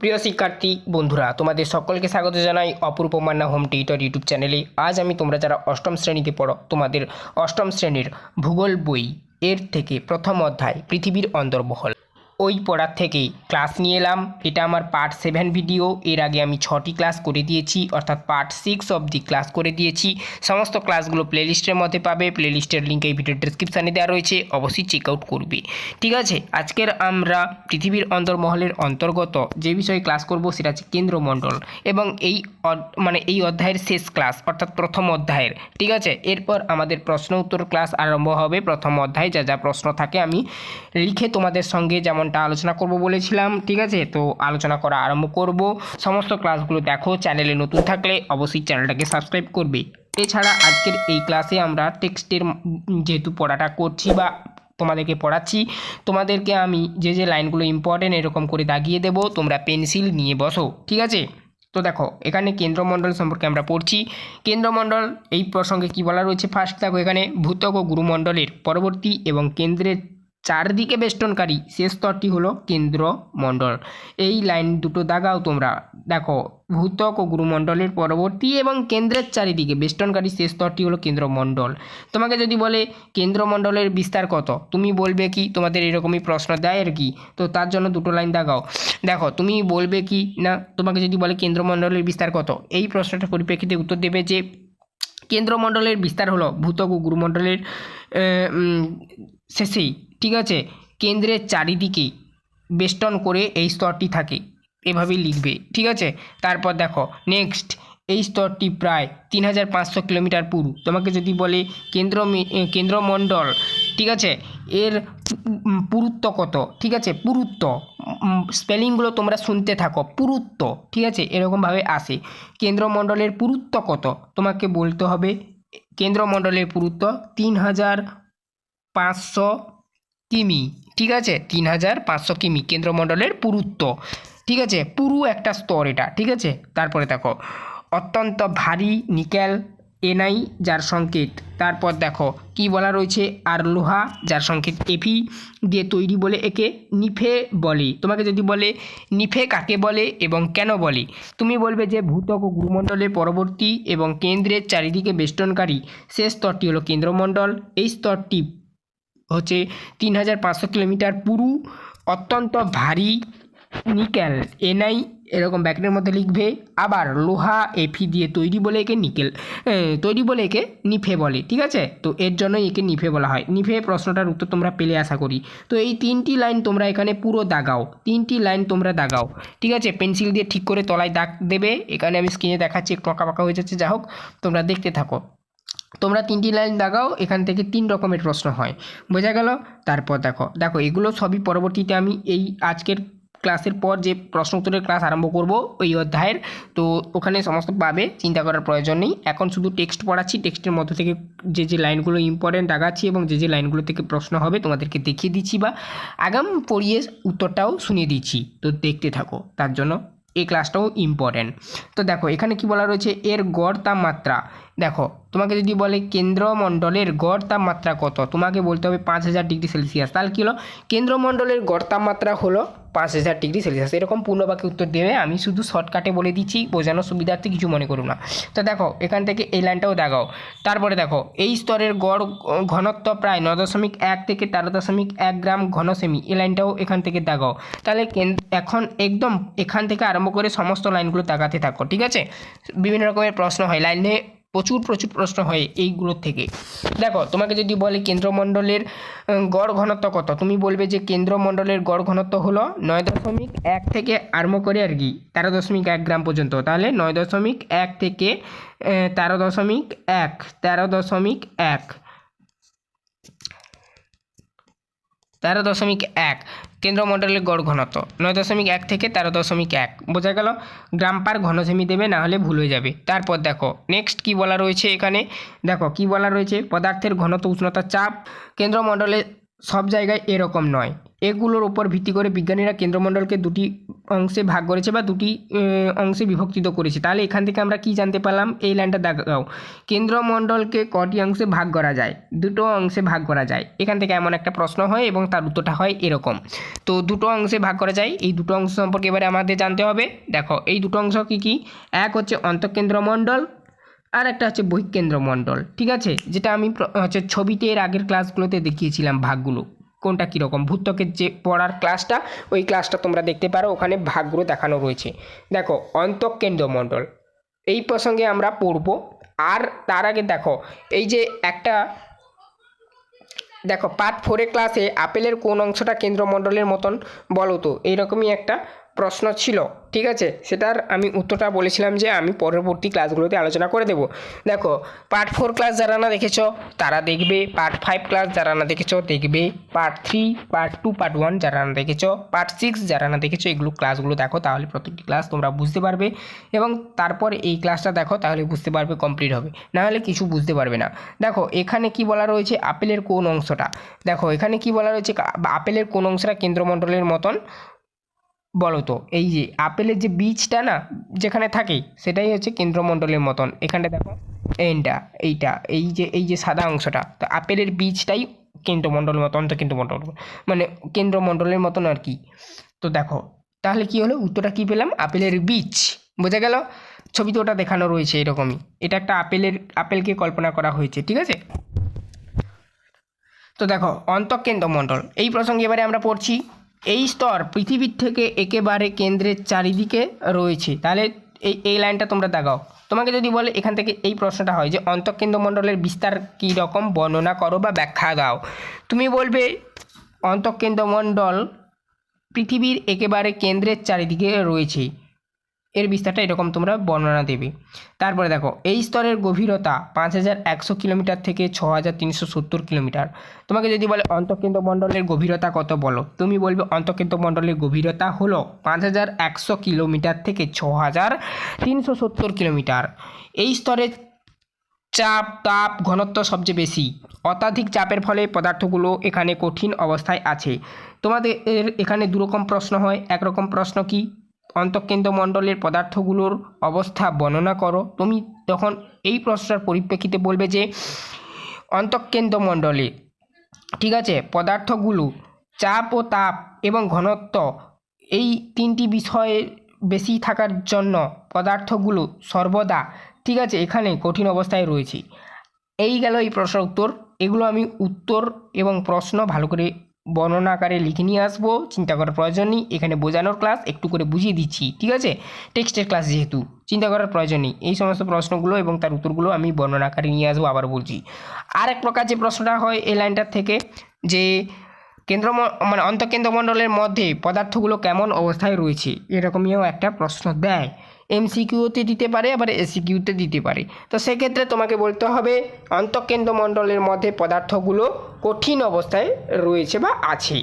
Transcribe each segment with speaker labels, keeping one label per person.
Speaker 1: প্রিয় শিক্ষার্থী, বন্ধুরা, তোমাদের সকলকে স্বাগত জানাই Apurba Manna home tutor YouTube চ্যানেলে। আজ আমি তোমরা যারা অষ্টম শ্রেণীতে পড়ো, তোমাদের অষ্টম শ্রেণির ভূগোল বই এর থেকে প্রথম অধ্যায়, পৃথিবীর অন্দরমহল ওই পড়ার থেকে ক্লাস নিয়ে এলাম। এটা আমার পার্ট সেভেন ভিডিও। এর আগে আমি ছটি ক্লাস করে দিয়েছি, অর্থাৎ পার্ট সিক্স অবধি ক্লাস করে দিয়েছি। সমস্ত ক্লাসগুলো প্লেলিস্টের মধ্যে পাবে। প্লেলিস্টের লিঙ্ক এই ভিডিওর ডিসক্রিপশানে দেওয়া রয়েছে। অবশ্যই চেক আউট করবে। ঠিক আছে, আজকের আমরা পৃথিবীর অন্তর্মহলের অন্তর্গত যে বিষয়ে ক্লাস করব সেটা হচ্ছে কেন্দ্রমণ্ডল এবং এই মানে এই অধ্যায়ের শেষ ক্লাস অর্থাৎ প্রথম অধ্যায়ের। ঠিক আছে, এরপর আমাদের প্রশ্ন উত্তর ক্লাস আরম্ভ হবে। প্রথম অধ্যায় যা যা প্রশ্ন থাকে আমি লিখে তোমাদের সঙ্গে যেমনটা আলোচনা করব বলেছিলাম, ঠিক আছে? তো আলোচনা করা আরম্ভ করব। সমস্ত ক্লাসগুলো দেখো, চ্যানেলে নতুন থাকলে অবশ্যই চ্যানেলটাকে সাবস্ক্রাইব করবে। এছাড়া আজকের এই ক্লাসে আমরা টেক্সটের যেহেতু পড়াটা করছি বা তোমাদেরকে পড়াচ্ছি, তোমাদেরকে আমি যে যে লাইনগুলো ইম্পর্টেন্ট এরকম করে দাগিয়ে দেবো, তোমরা পেন্সিল নিয়ে বসো, ঠিক আছে? তো দেখো, এখানে কেন্দ্রমণ্ডল সম্পর্কে আমরা পড়ছি। কেন্দ্রমণ্ডল এই প্রসঙ্গে কি বলা রয়েছে? ফার্স্ট দেখো এখানে ভূত্বক ও গুরুমণ্ডলের পরবর্তী এবং কেন্দ্রের চারদিকে বেষ্টনকারী শেষ স্তরটি হলো কেন্দ্রমণ্ডল। এই লাইন দুটো দাগাও তোমরা। দেখো, ভূত্বক ও গুরুমণ্ডলের পরবর্তী এবং কেন্দ্রের চারিদিকে বেষ্টনকারী শেষ স্তরটি হলো কেন্দ্রমণ্ডল। তোমাকে যদি বলে কেন্দ্রমণ্ডলের বিস্তার কত, তুমি বলবে কি, তোমাদের এরকমই প্রশ্ন দেয় আর কি। তো তার জন্য দুটো লাইন দাগাও। দেখো, তুমি বলবে কি না, তোমাকে যদি বলে কেন্দ্রমণ্ডলের বিস্তার কত, এই প্রশ্নটার পরিপ্রেক্ষিতে উত্তর দেবে যে কেন্দ্রমণ্ডলের বিস্তার হলো ভূত্বক ও গুরুমণ্ডলের শেষেই। ঠিক আছে, কেন্দ্রের চারিদিকে বেষ্টন করে এই স্তরটি থাকে। এভাবেই লিখবে, ঠিক আছে? তারপর দেখো নেক্সট এই স্তরটি প্রায় তিন হাজার পাঁচশো কিলোমিটার পুরু। তোমাকে যদি বলে কেন্দ্র কেন্দ্রমণ্ডল, ঠিক আছে? এর পুরুত্ব কত? ঠিক আছে, পুরুত্ব স্পেলিংগুলো তোমরা শুনতে থাকো, পুরুত্ব, ঠিক আছে? এরকমভাবে আসে। কেন্দ্রমণ্ডলের পুরুত্ব কত? তোমাকে বলতে হবে, কেন্দ্রমণ্ডলের পুরুত্ব তিন হাজার পাঁচশো কিমি, ঠিক আছে? তিন হাজার পাঁচশো কিমি কেন্দ্রমণ্ডলের পুরুত্ব। ঠিক আছে? পুরু একটা স্তর এটা, ঠিক আছে? তারপরে দেখো, অত্যন্ত ভারী নিকেল, এনআই যার সংকেত। তারপর দেখো, কি বলা রয়েছে? আর লোহা যার সংকেত এফি দিয়ে তৈরি বলে একে নিফে বলে। তোমাকে যদি বলে, নিফে কাকে বলে এবং কেন বলে? তুমি বলবে যে ভূত্বক ও গুরুমণ্ডলের পরবর্তী এবং কেন্দ্রের চারিদিকে বেষ্টনকারী সে স্তরটি হলো কেন্দ্রমণ্ডল। এই স্তরটি হচ্ছে তিন হাজার পাঁচশো কিলোমিটার পুরু, অত্যন্ত ভারী নিকেল, এনআই এরকম ব্যাকেটের মধ্যে লিখবে, আবার লোহা এফি দিয়ে তৈরি বলে একে নিকেল তৈরি বলে একে নিফে বলে, ঠিক আছে? তো এর জন্যই একে নিফে বলা হয়। নিফে প্রশ্নটার উত্তর তোমরা পেলে আশা করি। তো এই তিনটি লাইন তোমরা এখানে পুরো দাগাও, তিনটি লাইন তোমরা দাগাও, ঠিক আছে? পেন্সিল দিয়ে ঠিক করে তলায় দাগ দেবে, এখানে আমি স্ক্রিনে দেখাচ্ছি, একটু আঁকা পাকা হয়ে যাচ্ছে যা হোক, তোমরা দেখতে থাকো। তোমরা তিনটি লাইন দাগাও, এখান থেকে তিন রকমের প্রশ্ন হয়। বোঝা গেল? তারপর দেখো দেখো, এগুলো সবই পরবর্তীতে আমি এই আজকের ক্লাসের পর যে প্রশ্ন উত্তরের ক্লাস আরম্ভ করব ওই অধ্যায়ের। তো ওখানে সমস্ত পাবে, চিন্তা করার প্রয়োজন নেই। এখন শুধু টেক্সট পড়াচ্ছি, টেক্সটের মধ্যে থেকে যে যে লাইনগুলো ইম্পর্টেন্ট দাগাচ্ছি এবং যে যে লাইনগুলো থেকে প্রশ্ন হবে তোমাদেরকে দেখিয়ে দিচ্ছি বা আগাম পড়িয়ে উত্তরটাও শুনিয়ে দিচ্ছি। তো দেখতে থাকো, তার জন্য এই ক্লাসটাও ইম্পর্ট্যান্ট তো দেখো, এখানে কি বলা রয়েছে? এর গড় তাপমাত্রা। দেখো, তোমাকে যদি বলে কেন্দ্রমণ্ডলের গড় তাপমাত্রা কত, তোমাকে বলতে হবে পাঁচ হাজার ডিগ্রি সেলসিয়াস। তাহলে কী হলো? কেন্দ্রমণ্ডলের গড় তাপমাত্রা হলো পাঁচ হাজার ডিগ্রি সেলসিয়াস। এরকম পূর্ণবাক্যে উত্তর দেবে। আমি শুধু শর্টকাটে বলে দিচ্ছি, বোঝানোর সুবিধার্থে কিছু মনে করো না। তো দেখো, এখান থেকে এই লাইনটাও দেখাও। তারপরে দেখো, এই স্তরের গড় ঘনত্ব প্রায় ন দশমিক এক থেকে তেরো দশমিক এক গ্রাম ঘন সেমি এই লাইনটাও এখান থেকে দেখাও। তাহলে এখন একদম এখান থেকে আরম্ভ করে সমস্ত লাইনগুলো দাগাতে থাকো, ঠিক আছে? বিভিন্ন রকমের প্রশ্ন হয়। লাইনে প্রচুর প্রচুর প্রশ্ন হয় এইগুলোর থেকে। দেখো, তোমাকে যদি বলে কেন্দ্রমণ্ডলের গড় ঘনত্ব কত? তুমি বলবে যে কেন্দ্রমণ্ডলের গড় ঘনত্ব হলো নয় দশমিক এক থেকে আরম্ভ করে আর কি, তেরো দশমিক এক গ্রাম পর্যন্ত। তাহলে নয় দশমিক এক থেকে তেরো দশমিক এক, তেরো দশমিক এক। তেরো দশমিক এক। কেন্দ্রমণ্ডলের গড় ঘনত্ব। নয় দশমিক এক থেকে তেরো দশমিক এক। বোঝা গেল? গ্রাম পার ঘনসেমি দেবে, না হলে ভুল হয়ে যাবে। তারপর দেখো নেক্সট কি বলা রয়েছে এখানে? দেখো, কি বলা রয়েছে? পদার্থের ঘনত্ব উষ্ণতা চাপ। কেন্দ্রমণ্ডলে সব জায়গায় এরকম নয়। এগুলোর উপর ভিত্তি করে বিজ্ঞানীরা কেন্দ্রমণ্ডলকে দুটি অংশে ভাগ করেছে বা দুটি অংশে বিভক্তিত করেছে। তাহলে এখান থেকে আমরা কি জানতে পারলাম? এই লাইনটা দেখাও। কেন্দ্রমণ্ডলকে কটি অংশে ভাগ করা যায়? দুটো অংশে ভাগ করা যায়। এখান থেকে এমন একটা প্রশ্ন হয় এবং তার উত্তরটা হয় এরকম। তো দুটো অংশে ভাগ করা যায়। এই দুটো অংশ সম্পর্কে এবারে আমাদের জানতে হবে। দেখো, এই দুটো অংশ কী কী? এক হচ্ছে অন্তঃকেন্দ্রমণ্ডল, আর একটা হচ্ছে বহিকেন্দ্রমণ্ডল। ঠিক আছে? যেটা আমি হচ্ছে ছবিতে এর আগের ক্লাসগুলোতে দেখিয়েছিলাম ভাগগুলো। কোনটা কীরকম? ভূত্বকের যে পড়ার ক্লাসটা ওই ক্লাসটা তোমরা দেখতে পারো, ওখানে ভাগগুলো দেখানো রয়েছে। দেখো, অন্তঃকেন্দ্রমণ্ডল। এই প্রসঙ্গে আমরা পড়ব। আর তার আগে দেখো, এই যে একটা, দেখো পার্ট ফোরে ক্লাসে আপেলের কোন অংশটা কেন্দ্রমণ্ডলের মতন, বলো তো? এইরকমই একটা প্রশ্ন ছিল, ঠিক আছে? সেটার আমি উত্তরটা বলেছিলাম যে আমি পরবর্তী ক্লাসগুলোতে আলোচনা করে দেব। দেখো পার্ট ফোর ক্লাস যারা না দেখেছ, তারা দেখবে পার্ট ফাইভ ক্লাস যারা না দেখেছ, দেখবে part three part two part one যারা না দেখেছ পার্ট সিক্স যারা না দেখেছ, এগুলো ক্লাসগুলো দেখো, তাহলে প্রত্যেকটি ক্লাস তোমরা বুঝতে পারবে এবং তারপর এই ক্লাসটা দেখো, তাহলে বুঝতে পারবে কমপ্লিট হবে। নাহলে কিছু বুঝতে পারবে না। দেখো, এখানে কি বলা রয়েছে? আপেলের কোন অংশটা? দেখো, এখানে কি বলা রয়েছে? আপেলের কোন অংশটা কেন্দ্রমণ্ডলের মতন? বলো তো, এই যে আপেলের যে বীজটা না, যেখানে থাকে, সেটাই হচ্ছে কেন্দ্রমণ্ডলের মতন। এখানটা দেখো, এইটা এইটা, এই যে এই যে সাদা অংশটা, তো আপেলের বীজটাই কেন্দ্রমণ্ডলের মতন, তো কেন্দ্রমণ্ডল মানে কেন্দ্রমণ্ডলের মতন আর কি। তো দেখো, তাহলে কি হলো, উত্তরটা কি পেলাম? আপেলের বীজ, বোঝা গেল? ছবিতে ওটা দেখানো রয়েছে এরকমই। এটা একটা আপেলের, আপেলকে কল্পনা করা হয়েছে, ঠিক আছে? তো দেখো, অন্তঃকেন্দ্রমণ্ডল, এই প্রসঙ্গে এবারে আমরা পড়ছি। এই স্তর পৃথিবীর থেকে একেবারে কেন্দ্রের চারিদিকে রয়েছে। তাহলে এই এই লাইনটা তোমরা দেখাও। তোমাকে যদি বলে এখান থেকে এই প্রশ্নটা হয় যে অন্তঃকেন্দ্রমণ্ডলের বিস্তার কী রকম বর্ণনা করো বা ব্যাখ্যা দাও। তুমি বলবে অন্তঃকেন্দ্রমণ্ডল পৃথিবীর একেবারে কেন্দ্রের চারিদিকে রয়েছে। এর বিস্তারটা এরকম, তোমরা বর্ণনা দেবে। তারপরে দেখো, এই স্তরের গভীরতা পাঁচ হাজার একশো কিলোমিটার থেকে ছ হাজার তিনশো সত্তর কিলোমিটার। তোমাকে যদি বলে অন্তঃকেন্দ্র মণ্ডলের গভীরতা কত বলো? তুমি বলবে অন্তঃকেন্দ্র মণ্ডলের গভীরতা হলো পাঁচ হাজার একশো কিলোমিটার থেকে ছ হাজার তিনশো সত্তর কিলোমিটার। এই স্তরের চাপ, তাপ, ঘনত্ব সবচেয়ে বেশি। অত্যাধিক চাপের ফলে পদার্থগুলো এখানে কঠিন অবস্থায় আছে। তোমাদের এখানে দুরকম প্রশ্ন হয়, একরকম প্রশ্ন কি? অন্তঃকেন্দ্র মণ্ডলের পদার্থগুলোর অবস্থা বর্ণনা করো। তুমি তখন এই প্রশ্নটার পরিপ্রেক্ষিতে বলবে যে, অন্তঃকেন্দ্র মণ্ডলে, ঠিক আছে, পদার্থগুলো, চাপ ও তাপ এবং ঘনত্ব, এই তিনটি বিষয়ে বেশি থাকার জন্য পদার্থগুলো সর্বদা, ঠিক আছে, এখানে কঠিন অবস্থায় রয়েছে। এই গেল এই প্রশ্নের উত্তর। এগুলো আমি উত্তর এবং প্রশ্ন ভালো করে বর্ণনা আকারে লিখে নিয়ে আসব, চিন্তা করার প্রয়োজন নেই, এখানে বোঝানোর ক্লাস একটু করে বুঝিয়ে দিচ্ছি, ঠিক আছে? টেক্সটের ক্লাস যেহেতু, চিন্তা করার প্রয়োজন নেই, এই সমস্ত প্রশ্নগুলো এবং তার উত্তরগুলো আমি বর্ণনা আকারে নিয়ে আসব আবার বলছি। আর এক প্রকার যে প্রশ্নটা হয় এই লাইনটার থেকে, যে কেন্দ্র মানে অন্তঃকেন্দ্রমণ্ডলের মধ্যে পদার্থগুলো কেমন অবস্থায় রয়েছে, এরকমইও একটা প্রশ্ন দেয়। এমসিকিউতে দিতে পারে, আবার এসিকিউতে দিতে পারে। তো সেক্ষেত্রে তোমাকে বলতে হবে, অন্তঃকেন্দ্রমণ্ডলের মধ্যে পদার্থগুলো কঠিন অবস্থায় রয়েছে বা আছে।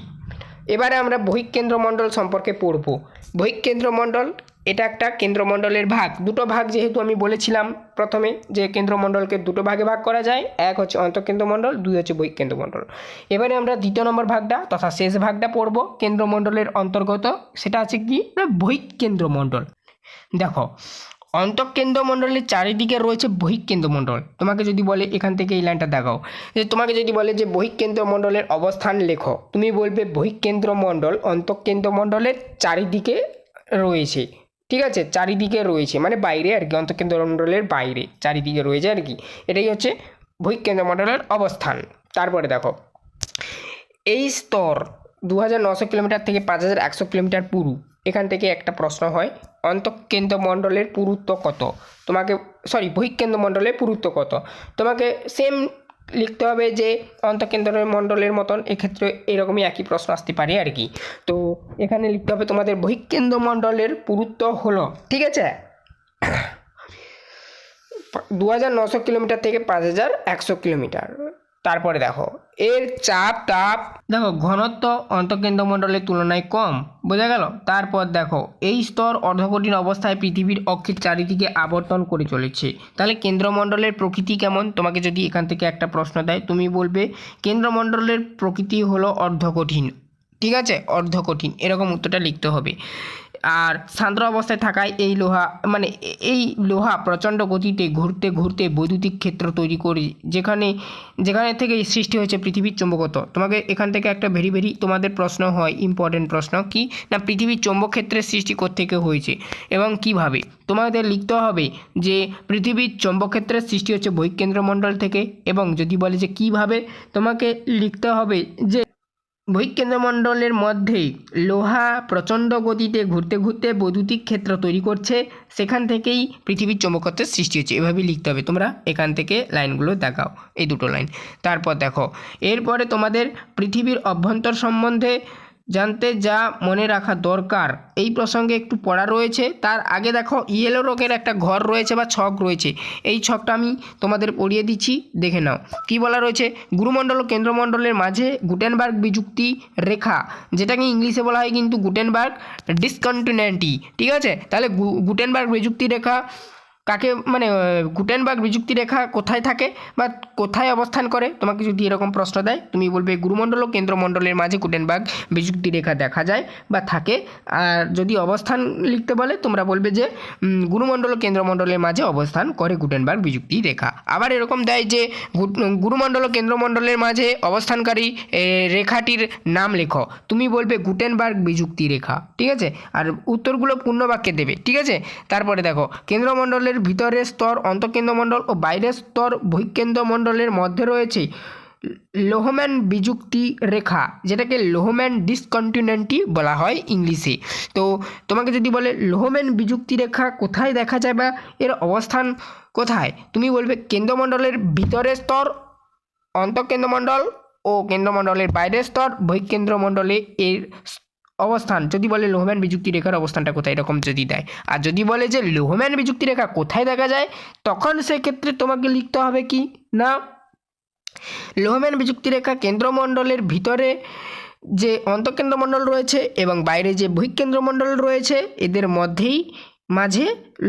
Speaker 1: এবারে আমরা বহিঃকেন্দ্রমণ্ডল সম্পর্কে পড়ব। বহিঃকেন্দ্রমণ্ডল, এটা একটা কেন্দ্রমণ্ডলের ভাগ। দুটো ভাগ যেহেতু আমি বলেছিলাম প্রথমে, যে কেন্দ্রমণ্ডলকে দুটো ভাগে ভাগ করা যায়, এক হচ্ছে অন্তঃকেন্দ্রমণ্ডল, দুই হচ্ছে বহিঃকেন্দ্রমণ্ডল। এবারে আমরা দ্বিতীয় নম্বর ভাগটা তথা শেষ ভাগটা পড়ব। কেন্দ্রমণ্ডলের অন্তর্গত, সেটা আছে কি? না, বহিঃকেন্দ্রমণ্ডল। দেখো, অন্তঃকেন্দ্রমণ্ডলের চারিদিকে রয়েছে বহিঃকেন্দ্রমণ্ডল। তোমাকে যদি বলে এখান থেকে এই লাইনটা দেখাও, যে তোমাকে যদি বলে যে বহিঃকেন্দ্রমণ্ডলের অবস্থান লেখো, তুমি বলবে বহিঃকেন্দ্রমণ্ডল অন্তঃকেন্দ্রমণ্ডলের চারিদিকে রয়েছে। ঠিক আছে? চারিদিকে রয়েছে মানে বাইরে আর কি, অন্তঃকেন্দ্রমণ্ডলের বাইরে, চারিদিকে রয়েছে আর কি। এটাই হচ্ছে বহিঃকেন্দ্রমণ্ডলের অবস্থান। তারপরে দেখো, এই স্তর দু হাজার নশো কিলোমিটার থেকে পাঁচ হাজার একশো কিলোমিটার পুরু এখান থেকে একটা প্রশ্ন হয়, অন্তঃকেন্দ্র মণ্ডলের পুরুত্ব কত? তোমাকে সরি বহিঃকেন্দ্র মণ্ডলের পুরুত্ব কত? তোমাকে সেম লিখতে হবে যে অন্তঃকেন্দ্র মণ্ডলের মতন এক্ষেত্রে এরকমই একই প্রশ্ন আসতে পারে আর কি। তো এখানে লিখতে হবে তোমাদের বহিঃকেন্দ্র মণ্ডলের পুরুত্ব হলো, ঠিক আছে? দু হাজার নশো কিলোমিটার থেকে পাঁচ হাজার একশো কিলোমিটার। তারপরে দেখো, এর চাপ তাপ দেখো, ঘনত্ব অন্তঃকেন্দ্রমণ্ডলের তুলনায় কম, বোঝা গেল? তারপর দেখো, এই স্তর অর্ধকঠিন অবস্থায় পৃথিবীর অক্ষের চারিদিকে আবর্তন করে চলেছে। তাহলে কেন্দ্রমণ্ডলের প্রকৃতি কেমন? তোমাকে যদি এখান থেকে একটা প্রশ্ন দেয়, তুমি বলবে, কেন্দ্রমণ্ডলের প্রকৃতি হলো অর্ধকঠিন ঠিক আছে? অর্ধকঠিন এরকম উত্তরটা লিখতে হবে। আর শান্ত অবস্থায় থাকায় এই লোহা মানে এই লোহা প্রচণ্ড গতিতে ঘুরতে ঘুরতে বৈদ্যুতিক ক্ষেত্র তৈরি করে, যেখানে যেখানে থেকে সৃষ্টি হয়েছে পৃথিবীর চৌম্বকত্ব। তোমাকে এখান থেকে একটা ভেরি ভেরি তোমাদের প্রশ্ন হয় ইম্পর্টেন্ট প্রশ্ন, কি না পৃথিবীর চৌম্বক ক্ষেত্রের সৃষ্টি থেকে হয়েছে এবং কীভাবে? তোমাদের লিখতে হবে যে পৃথিবীর চৌম্বক ক্ষেত্রের সৃষ্টি হচ্ছে বহিঃকেন্দ্রমণ্ডল থেকে এবং যদি বলে যে কীভাবে, তোমাকে লিখতে হবে যে বহিঃকেন্দ্রমণ্ডলের মধ্যেই লোহা প্রচণ্ড গতিতে ঘুরতে ঘুরতে বৈদ্যুতিক ক্ষেত্র তৈরি করছে। সেখান থেকেই পৃথিবীর চমকত্বের সৃষ্টি হচ্ছে। এভাবেই লিখতে হবে তোমরা। এখান থেকে লাইনগুলো দেখাও। এই দুটো লাইন। তারপর দেখো, এরপরে তোমাদের পৃথিবীর অভ্যন্তর সম্বন্ধে জানতে যা মনে রাখা দরকার। এই প্রসঙ্গে একটু পড়া রয়েছে। তার আগে দেখো ইয়েলো রঙের একটা ঘর রয়েছে বা ছক রয়েছে। এই ছকটা আমি তোমাদের পড়িয়ে দিচ্ছি, দেখে নাও। কি বলা রয়েছে? গুরুমণ্ডল ও কেন্দ্রমণ্ডলের মাঝে গুটেনবার্গ বিযুক্তি রেখা, যেটাকে ইংলিশে বলা হয় কিন্তু গুটেনবার্গ ডিসকন্টিনেন্টি, ঠিক আছে? তাহলে গুটেনবার্গ বিযুক্তি রেখা কাকে মানে গুটেনবার্গ বিযুক্তি রেখা কোথায় থাকে বা কোথায় অবস্থান করে? তোমাকে যদি এরকম প্রশ্ন দেয়, তুমি বলবে গুরুমণ্ডল ও কেন্দ্রমণ্ডলের মাঝে গুটেনবার্গ বিযুক্তি রেখা দেখা যায় বা থাকে। আর যদি অবস্থান লিখতে বলে, তোমরা বলবে যে গুরুমণ্ডল ও কেন্দ্রমণ্ডলের মাঝে অবস্থান করে গুটেনবার্গ বিযুক্তি রেখা আবার এরকম দেয় যে গুরুমণ্ডল ও কেন্দ্রমণ্ডলের মাঝে অবস্থানকারী রেখাটির নাম লেখো। তুমি বলবে গুটেনবার্গ বিযুক্তি রেখা ঠিক আছে? আর উত্তরগুলো পূর্ণ বাক্যে দেবে। ঠিক আছে? তারপরে দেখো, কেন্দ্রমণ্ডলের ভিতরের স্তর অন্তঃকেন্দ্রমণ্ডল ও বাইরের স্তর বহিঃকেন্দ্রমণ্ডলের মধ্যে রয়েছে লোহম্যান বিযুক্তি রেখা, যেটাকে লোহম্যান ডিসকন্টিনেন্টি বলা হয় ইংলিশে। তো তোমাকে যদি বলে লোহম্যান বিযুক্তি রেখা কোথায় দেখা যায় বা এর অবস্থান কোথায়, তুমি বলবে কেন্দ্রমণ্ডলের ভিতরের স্তর, অন্তঃকেন্দ্রমণ্ডল ও কেন্দ্রমণ্ডলের বাইরের স্তর, বহিঃকেন্দ্রমণ্ডলে এর অবস্থান। যদি বলে লোহম্যান বিযুক্তি রেখার অবস্থানটা কোথায়? এরকম যদি দেয়। আর যদি বলে যে লোহম্যান বিযুক্তি রেখা কোথায় দেখা যায়? তখন সেক্ষেত্রে তোমাকে লিখতে হবে কি? না? লোহম্যান বিযুক্তি রেখা কেন্দ্রমণ্ডলের ভিতরে যে অন্তঃকেন্দ্রমণ্ডল রয়েছে এবং বাইরে যে বহিঃকেন্দ্রমণ্ডল রয়েছে, এদের মধ্যেই মাঝে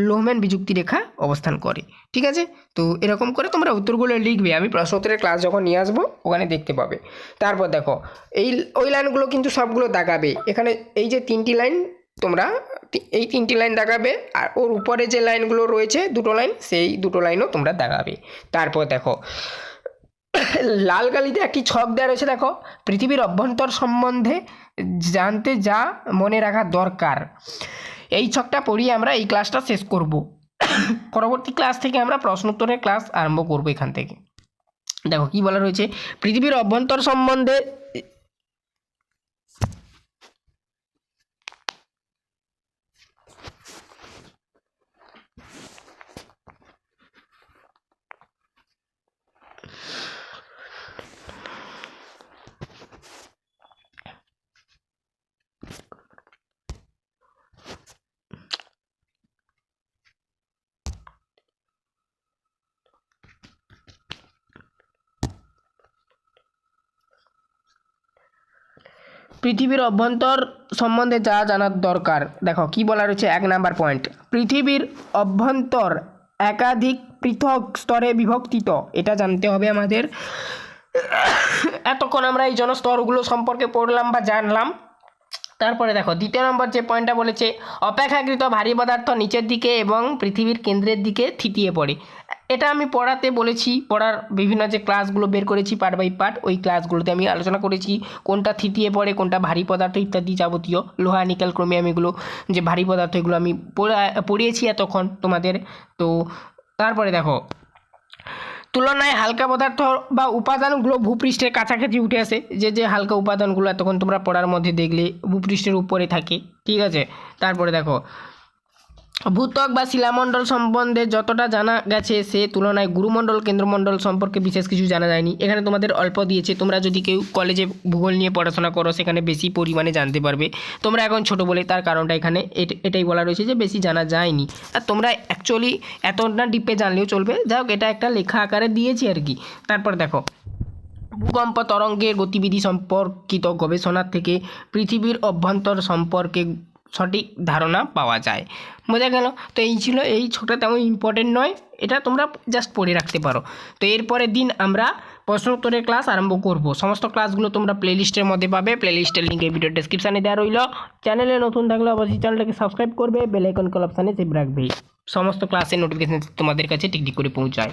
Speaker 1: লোহম্যান বিযুক্তি রেখা অবস্থান করে, ঠিক আছে? তো এরকম করে তোমরা উত্তরগুলো লিখবে। আমি প্রশ্নোত্তরের ক্লাস যখন নিয়ে আসব, ওখানে দেখতে পাবে। তারপর দেখো, এই, ওই লাইনগুলো কিন্তু সবগুলো দাগাবে এখানে এই যে তিনটি লাইন তোমরা এই তিনটি লাইন দাগাবে আর ওর উপরে যে লাইনগুলো রয়েছে, দুটো লাইন সেই দুটো লাইনও তোমরা দাগাবে তারপর দেখো, লাল কালিতে একটি ছক দেওয়া রয়েছে, দেখো। পৃথিবীর অভ্যন্তর সম্বন্ধে জানতে যা মনে রাখা দরকার। এই ছকটা পড়িয়ে আমরা এই ক্লাসটা শেষ করব। পরবর্তী ক্লাস থেকে আমরা প্রশ্ন উত্তরের ক্লাস আরম্ভ করব এখান থেকে। দেখো কি বলা রয়েছে? পৃথিবীর অভ্যন্তর সম্বন্ধে পৃথিবীর অভ্যন্তর সম্বন্ধে যা জানার দরকার। দেখো, কি বলা রয়েছে? এক নাম্বার পয়েন্ট পৃথিবীর অভ্যন্তর একাধিক পৃথক স্তরে বিভক্তিত। এটা জানতে হবে আমাদের। এতক্ষণ আমরা এই জনস্তরগুলো সম্পর্কে পড়লাম বা জানলাম। তারপরে দেখো, দ্বিতীয় নম্বর যে পয়েন্টটা বলেছে, অপেক্ষাকৃত ভারী পদার্থ নিচের দিকে এবং পৃথিবীর কেন্দ্রের দিকে থিতিয়ে পড়ে। এটা আমি পড়াতে বলেছি, পড়ার বিভিন্ন যে ক্লাসগুলো বের করেছি পার্ট বাই পার্ট ওই ক্লাসগুলোতে আমি আলোচনা করেছি, কোনটা থিতিয়ে পড়ে, কোনটা ভারী পদার্থ ইত্যাদি যাবতীয়, লোহা, নিকেল, ক্রোমিয়াম এগুলো, যে ভারী পদার্থ এগুলো আমি পড়া- পড়িয়েছি এতক্ষণ তোমাদের। তো, তারপরে দেখো তুলনায় হালকা পদার্থ বা উপাদানগুলো ভূপৃষ্ঠের কাছাকাছি উঠে আসে। যে যে হালকা উপাদানগুলো এতক্ষণ তোমরা পড়ার মধ্যে দেখলে ভূপৃষ্ঠের উপরে থাকে। ঠিক আছে? তারপরে দেখো ভূত্বক বা শিলামণ্ডল সম্বন্ধে যতটা জানা গেছে, সে তুলনায় গুরুমণ্ডল, কেন্দ্রমণ্ডল সম্পর্কে বিশেষ কিছু জানা যায়নি। এখানে তোমাদের অল্প দিয়েছে। তোমরা যদি কেউ কলেজে ভূগোল নিয়ে পড়াশোনা করো, সেখানে বেশি পরিমাণে জানতে পারবে। তোমরা এখন ছোট বলে তার কারণটা এখানে এট- এটাই বলা রয়েছে যে বেশি জানা যায়নি। আর তোমরা অ্যাকচুয়ালি এতটা ডিপে জানলেও চলবে। যাই হোক, এটা একটা লেখা আকারে দিয়েছি আর কি। তারপর দেখো। ভূকম্প তরঙ্গের গতিবিধি সম্পর্কিত গবেষণা থেকে পৃথিবীর অভ্যন্তর সম্পর্কে সঠিক ধারণা পাওয়া যায়। বোঝা গেল? তো এই ছিল এই ছোটা তেমন ইম্পর্টেন্ট নয়। এটা তোমরা জাস্ট পড়ে রাখতে পারো। তো এরপরের দিন আমরা প্রশ্নোত্তরের ক্লাস আরম্ভ করব। সমস্ত ক্লাসগুলো তোমরা প্লেলিস্টের মধ্যে পাবে। প্লেলিস্টের লিঙ্ক এই ভিডিও ডেসক্রিপশানে দেওয়া রইল। চ্যানেলে নতুন থাকলে অবশ্যই চ্যানেলটাকে সাবস্ক্রাইব করবে। বেল আইকন কল অপশানে সেভ রাখবে। সমস্ত ক্লাসের নোটিফিকেশান তোমাদের কাছে টিকটিক করে পৌঁছায়।